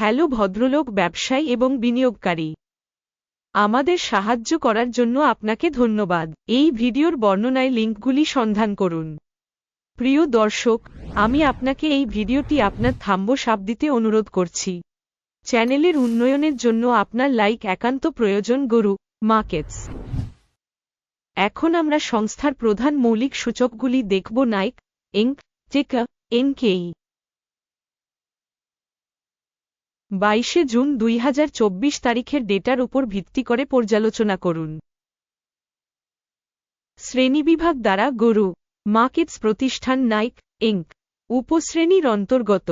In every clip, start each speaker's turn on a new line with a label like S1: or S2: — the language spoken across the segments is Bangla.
S1: হ্যালো ভদ্রলোক, ব্যবসায়ী এবং বিনিয়োগকারী। আমাদের সাহায্য করার জন্য আপনাকে ধন্যবাদ। এই ভিডিওর বর্ণনায় লিঙ্কগুলি সন্ধান করুন। প্রিয় দর্শক, আমি আপনাকে এই ভিডিওটি আপনার থাম্ব সাপ দিতে অনুরোধ করছি। চ্যানেলের উন্নয়নের জন্য আপনার লাইক একান্ত প্রয়োজন, গরু মার্কেটস এখন আমরা সংস্থার প্রধান মৌলিক সূচকগুলি দেখব, নাইক, এঙ্ক টেকা এনকেই। বাইশে জুন দুই হাজার চব্বিশ তারিখের ডেটার উপর ভিত্তি করে পর্যালোচনা করুন। শ্রেণীবিভাগ দ্বারা গরু, মার্কেটস প্রতিষ্ঠান নাইক এঙ্ক উপশ্রেণীর অন্তর্গত।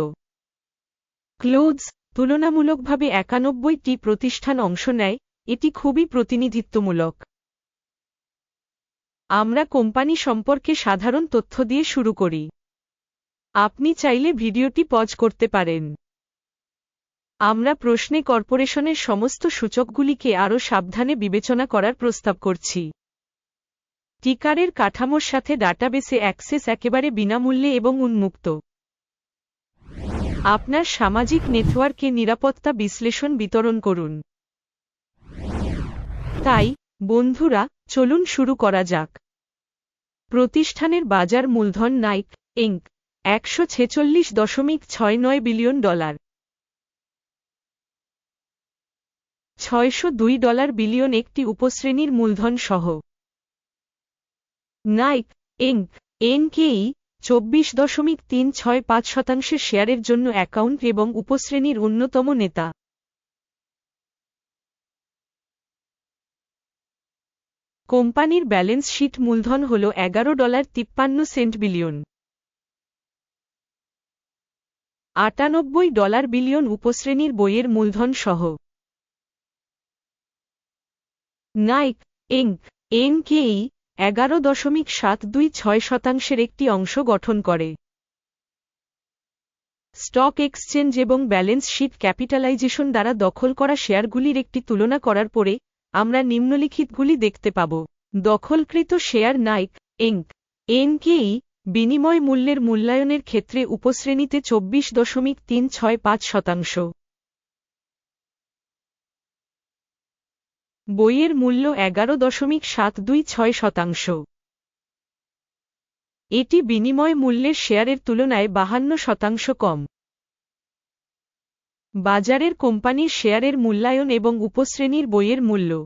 S1: ক্লোজ তুলনামূলকভাবে একানব্বইটি প্রতিষ্ঠান অংশ নেয়, এটি খুবই প্রতিনিধিত্বমূলক। আমরা কোম্পানি সম্পর্কে সাধারণ তথ্য দিয়ে শুরু করি। আপনি চাইলে ভিডিওটি পজ করতে পারেন। আমরা প্রশ্নে কর্পোরেশনের সমস্ত সূচকগুলিকে আরও সাবধানে বিবেচনা করার প্রস্তাব করছি। টিকারের কাঠামোর সাথে ডাটাবেসে অ্যাক্সেস একেবারে বিনামূল্যে এবং উন্মুক্ত। আপনার সামাজিক নেটওয়ার্কে নিরাপত্তা বিশ্লেষণ বিতরণ করুন। তাই, বন্ধুরা, চলুন শুরু করা যাক। প্রতিষ্ঠানের বাজার মূলধন নাইক, ইঙ্ক, একশো ছেচল্লিশ দশমিক ছয় নয় বিলিয়ন ডলার। ছয়শো দুই ডলার বিলিয়ন একটি উপশ্রেণীর মূলধন সহ নাইক এঙ্ক এনকেই, চব্বিশ দশমিক তিন ছয় পাঁচ শতাংশের শেয়ারের জন্য অ্যাকাউন্ট এবং উপশ্রেণীর অন্যতম নেতা। কোম্পানির ব্যালেন্স শিট মূলধন হল এগারো ডলার তিপ্পান্ন সেন্ট বিলিয়ন। আটানব্বই ডলার বিলিয়ন উপশ্রেণীর বইয়ের মূলধন সহ নাইক এঙ্ক এনকেই এগারো দশমিক সাত দুই ছয় শতাংশের একটি অংশ গঠন করে। স্টক এক্সচেঞ্জ এবং ব্যালেন্স শিট ক্যাপিটালাইজেশন দ্বারা দখল করা শেয়ারগুলির একটি তুলনা করার পরে, আমরা নিম্নলিখিতগুলি দেখতে পাব। দখলকৃত শেয়ার নাইক এঙ্ক এনকেই বিনিময় মূল্যের মূল্যায়নের ক্ষেত্রে উপশ্রেণীতে চব্বিশ দশমিক তিন ছয় পাঁচ শতাংশ। বইয়ের মূল্য এগারো দশমিক সাত দুই ছয় শতাংশ। এটি বিনিময় মূল্যের শেয়ারের তুলনায় বাহান্ন শতাংশ কম। বাজারের কোম্পানির শেয়ারের মূল্যায়ন এবং উপশ্রেণীর বইয়ের মূল্য।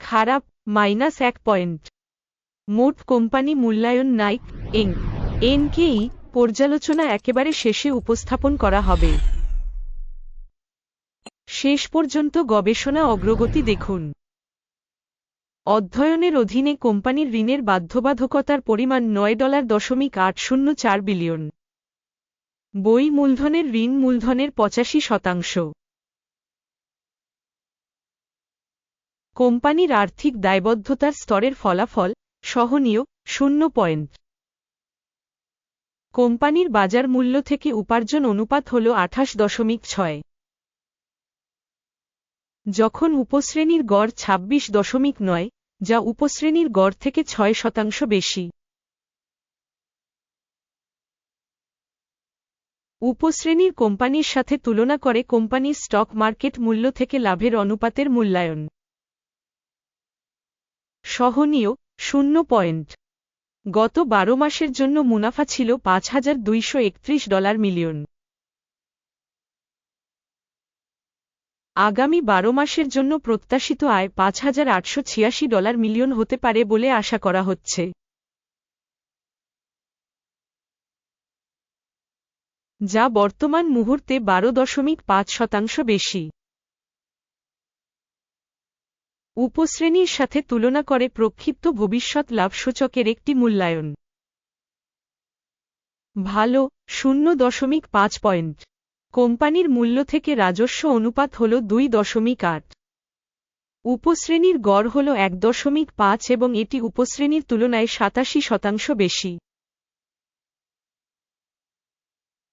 S1: খারাপ, মাইনাস এক পয়েন্ট। মোট কোম্পানি মূল্যায়ন নাইক এং এনকেই পর্যালোচনা একেবারে শেষে উপস্থাপন করা হবে। শেষ পর্যন্ত গবেষণা অগ্রগতি দেখুন। অধ্যয়নের অধীনে কোম্পানির ঋণের বাধ্যবাধকতার পরিমাণ নয় ডলার দশমিক আট শূন্য চার বিলিয়ন। বই মূলধনের ঋণ মূলধনের পঁচাশি শতাংশ। কোম্পানির আর্থিক দায়বদ্ধতার স্তরের ফলাফল সহনীয় শূন্য পয়েন্ট। কোম্পানির বাজার মূল্য থেকে উপার্জন অনুপাত হল আঠাশ দশমিক ছয়। যখন উপশ্রেণীর গড় ২৬ দশমিক নয়, যা উপশ্রেণীর গড় থেকে ছয় শতাংশ বেশি। উপশ্রেণীর কোম্পানির সাথে তুলনা করে কোম্পানির স্টক মার্কেট মূল্য থেকে লাভের অনুপাতের মূল্যায়ন। সহনীয়, শূন্য পয়েন্ট। গত বারো মাসের জন্য মুনাফা ছিল পাঁচ হাজার দুইশো একত্রিশ ডলার মিলিয়ন। আগামী বারো মাসের জন্য প্রত্যাশিত আয় পাঁচ হাজার আটশো ছিয়াশি ডলার মিলিয়ন হতে পারে বলে আশা করা হচ্ছে। যা বর্তমান মুহূর্তে বারো দশমিক পাঁচ শতাংশ বেশি। উপশ্রেণীর সাথে তুলনা করে প্রক্ষিপ্ত ভবিষ্যৎ লাভ সূচকের একটি মূল্যায়ন। ভালো, শূন্য দশমিক পাঁচ পয়েন্ট। কোম্পানির মূল্য থেকে রাজস্ব অনুপাত হল দুই দশমিক আট। উপশ্রেণীর গড় হল এক দশমিক পাঁচ এবং এটি উপশ্রেণীর তুলনায় সাতাশি শতাংশ বেশি।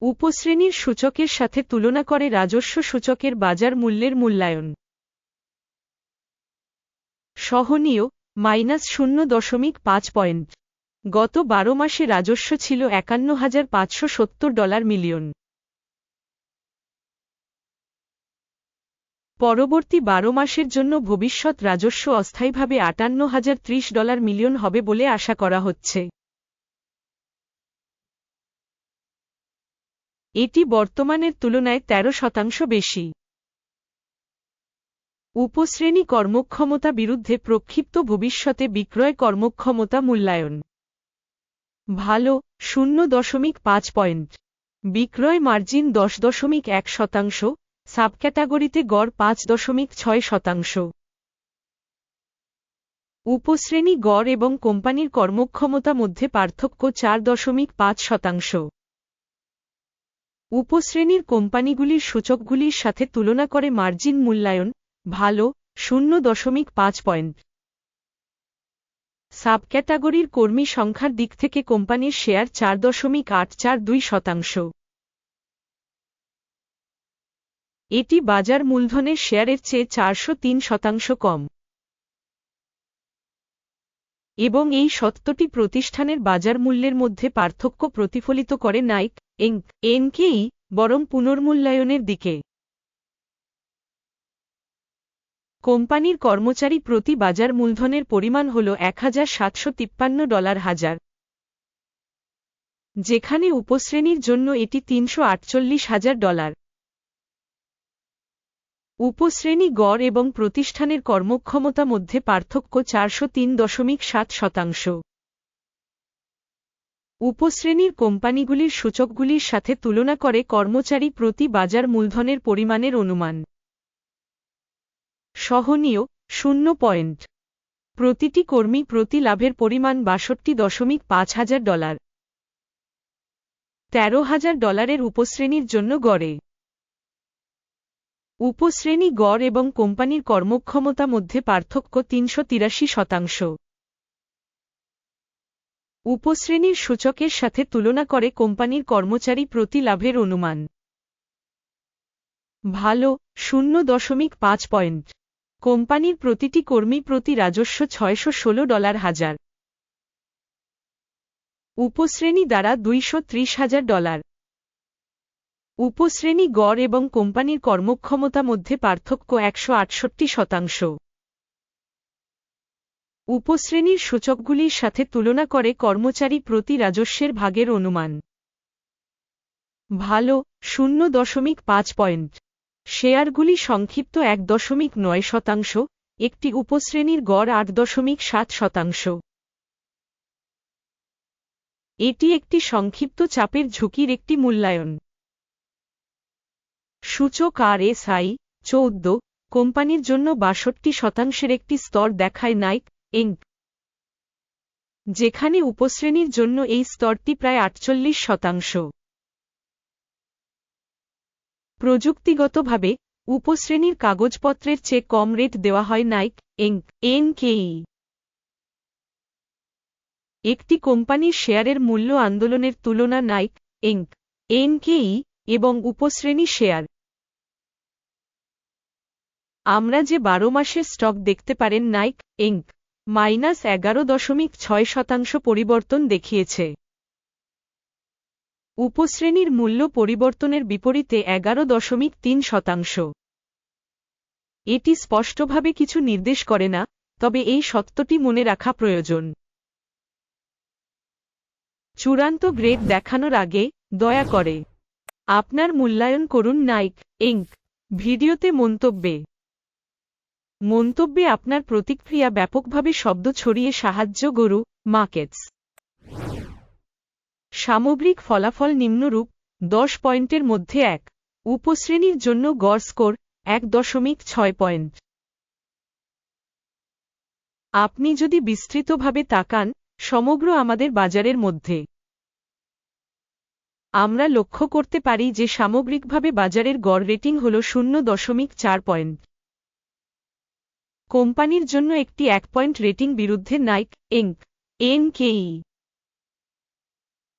S1: উপশ্রেণীর সূচকের সাথে তুলনা করে রাজস্ব সূচকের বাজার মূল্যের মূল্যায়ন। সহনীয়, মাইনাস শূন্য দশমিক পাঁচ পয়েন্ট। গত বারো মাসে রাজস্ব ছিল একান্ন হাজার পাঁচশো সত্তর ডলার মিলিয়ন। পরবর্তী বারো মাসের জন্য ভবিষ্যৎ রাজস্ব অস্থায়ীভাবে আটান্ন হাজার ত্রিশ ডলার মিলিয়ন হবে বলে আশা করা হচ্ছে। এটি বর্তমানের তুলনায় ১৩ শতাংশ বেশি। উপশ্রেণী কর্মক্ষমতা বিরুদ্ধে প্রক্ষিপ্ত ভবিষ্যতে বিক্রয় কর্মক্ষমতা মূল্যায়ন। ভালো, শূন্য দশমিক পাঁচ পয়েন্ট। বিক্রয় মার্জিন দশ দশমিক এক শতাংশ। সাবক্যাটাগরিতে গড় পাঁচ দশমিক ছয় শতাংশ। উপশ্রেণী গড় এবং কোম্পানির কর্মক্ষমতা মধ্যে পার্থক্য চার দশমিক পাঁচ শতাংশ। উপশ্রেণীর কোম্পানিগুলির সূচকগুলির সাথে তুলনা করে মার্জিন মূল্যায়ন, ভালো, শূন্য দশমিক পাঁচ পয়েন্ট। সাবক্যাটাগরির কর্মী সংখ্যার দিক থেকে কোম্পানির শেয়ার চার দশমিক আট চার দুই শতাংশ। এটি বাজার মূলধনের শেয়ারের চেয়ে চারশো তিন শতাংশ কম। এবং এই সত্যটি প্রতিষ্ঠানের বাজার মূল্যের মধ্যে পার্থক্য প্রতিফলিত করে নাইক এঙ্ক এনকেই, বরং পুনর্মূল্যায়নের দিকে। কোম্পানির কর্মচারী প্রতি বাজার মূলধনের পরিমাণ হল এক হাজার সাতশো তিপ্পান্ন ডলার হাজার। যেখানে উপশ্রেণীর জন্য এটি তিনশো হাজার ডলার। উপশ্রেণী গড় এবং প্রতিষ্ঠানের কর্মক্ষমতা মধ্যে পার্থক্য চারশো তিন দশমিক সাত শতাংশ। উপশ্রেণীর কোম্পানিগুলির সূচকগুলির সাথে তুলনা করে কর্মচারী প্রতি বাজার মূলধনের পরিমাণের অনুমান। সহনীয়, শূন্য পয়েন্ট। প্রতিটি কর্মী প্রতি লাভের পরিমাণ বাষট্টি দশমিক পাঁচ হাজার ডলার। তেরো হাজার ডলারের উপশ্রেণীর জন্য গড়ে। উপশ্রেণী গড় এবং কোম্পানির কর্মক্ষমতা মধ্যে পার্থক্য তিনশো তিরাশি শতাংশ। উপশ্রেণীর সূচকের সাথে তুলনা করে কোম্পানির কর্মচারী প্রতি লাভের অনুমান। ভালো, শূন্য দশমিক পাঁচ পয়েন্ট। কোম্পানির প্রতিটি কর্মী প্রতি রাজস্ব ছয়শো ষোলো ডলার হাজার। উপশ্রেণী দ্বারা দুইশো হাজার ডলার। উপশ্রেণী গড় এবং কোম্পানির কর্মক্ষমতা মধ্যে পার্থক্য একশো আটষট্টি শতাংশ। উপশ্রেণীর সূচকগুলির সাথে তুলনা করে কর্মচারী প্রতি রাজস্বের ভাগের অনুমান। ভালো, শূন্য দশমিক পাঁচ পয়েন্ট। শেয়ারগুলি সংক্ষিপ্ত এক দশমিক নয় শতাংশ, একটি উপশ্রেণীর গড় আট দশমিক সাত শতাংশ। এটি একটি সংক্ষিপ্ত চাপের ঝুঁকির একটি মূল্যায়ন। সূচক আর এস আই চৌদ্দ, কোম্পানির জন্য বাষট্টি শতাংশের একটি স্তর দেখায় নাইক এঙ্ক যেখানে উপশ্রেণীর জন্য এই স্তরটি প্রায় আটচল্লিশ শতাংশ। প্রযুক্তিগতভাবে, উপশ্রেণীর কাগজপত্রের চেয়ে কম রেট দেওয়া হয় নাইক এঙ্ক এনকেই। একটি কোম্পানির শেয়ারের মূল্য আন্দোলনের তুলনা নাইক এঙ্ক এনকেই এবং উপশ্রেণী শেয়ার। আমরা যে বারো মাসের স্টক দেখতে পারেন নাইক, ইঙ্ক, মাইনাস এগারো দশমিক ছয় শতাংশ পরিবর্তন দেখিয়েছে। উপশ্রেণীর মূল্য পরিবর্তনের বিপরীতে এগারো দশমিক তিন শতাংশ। এটি স্পষ্টভাবে কিছু নির্দেশ করে না, তবে এই সত্যটি মনে রাখা প্রয়োজন। চূড়ান্ত গ্রেড দেখানোর আগে দয়া করে আপনার মূল্যায়ন করুন নাইক, ইঙ্ক, ভিডিওতে মন্তব্যে। মন্তব্যে আপনার প্রতিক্রিয়া ব্যাপকভাবে শব্দ ছড়িয়ে সাহায্য গরু, মার্কেটস। সামগ্রিক ফলাফল নিম্নরূপ, দশ পয়েন্টের মধ্যে এক। উপশ্রেণীর জন্য গড় স্কোর, এক দশমিক ছয় পয়েন্ট। আপনি যদি বিস্তৃতভাবে তাকান, সমগ্র আমাদের বাজারের মধ্যে। আমরা লক্ষ্য করতে পারি যে সামগ্রিকভাবে বাজারের গড় রেটিং হল শূন্য দশমিক চার পয়েন্ট। কোম্পানির জন্য একটি এক পয়েন্ট রেটিং বিরুদ্ধে নাইক এঙ্ক এনকেই।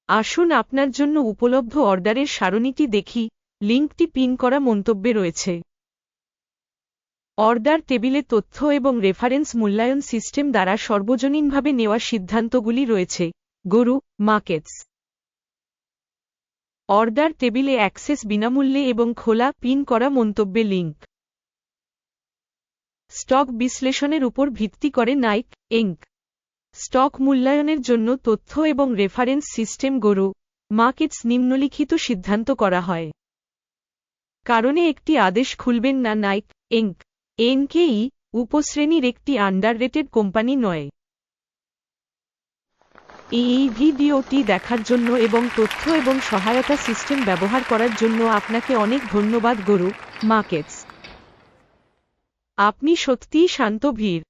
S1: আসুন আপনার জন্য উপলব্ধ অর্ডারের সারণীটি দেখি, লিঙ্কটি পিন করা মন্তব্যে রয়েছে। অর্ডার টেবিলে তথ্য এবং রেফারেন্স মূল্যায়ন সিস্টেম দ্বারা সর্বজনীনভাবে নেওয়া সিদ্ধান্তগুলি রয়েছে। গরু, মার্কেটস। অর্ডার টেবিলে অ্যাক্সেস বিনামূল্যে এবং খোলা, পিন করা মন্তব্যে লিঙ্ক। স্টক বিশ্লেষণের উপর ভিত্তি করে নাইক ইঙ্ক স্টক মূল্যায়নের জন্য তথ্য এবং রেফারেন্স সিস্টেম গরু মার্কেটস নিম্নলিখিত সিদ্ধান্ত করা হয়। কারণে একটি আদেশ খুলবেন না নাইক ইঙ্ক এনকেই উপশ্রেণীর একটি আন্ডাররেটেড কোম্পানি নয়। এই ভিডিওটি দেখার জন্য এবং তথ্য এবং সহায়তা সিস্টেম ব্যবহার করার জন্য আপনাকে অনেক ধন্যবাদ গরু, মার্কেটস। আপনি সত্যিই শান্ত ভীর।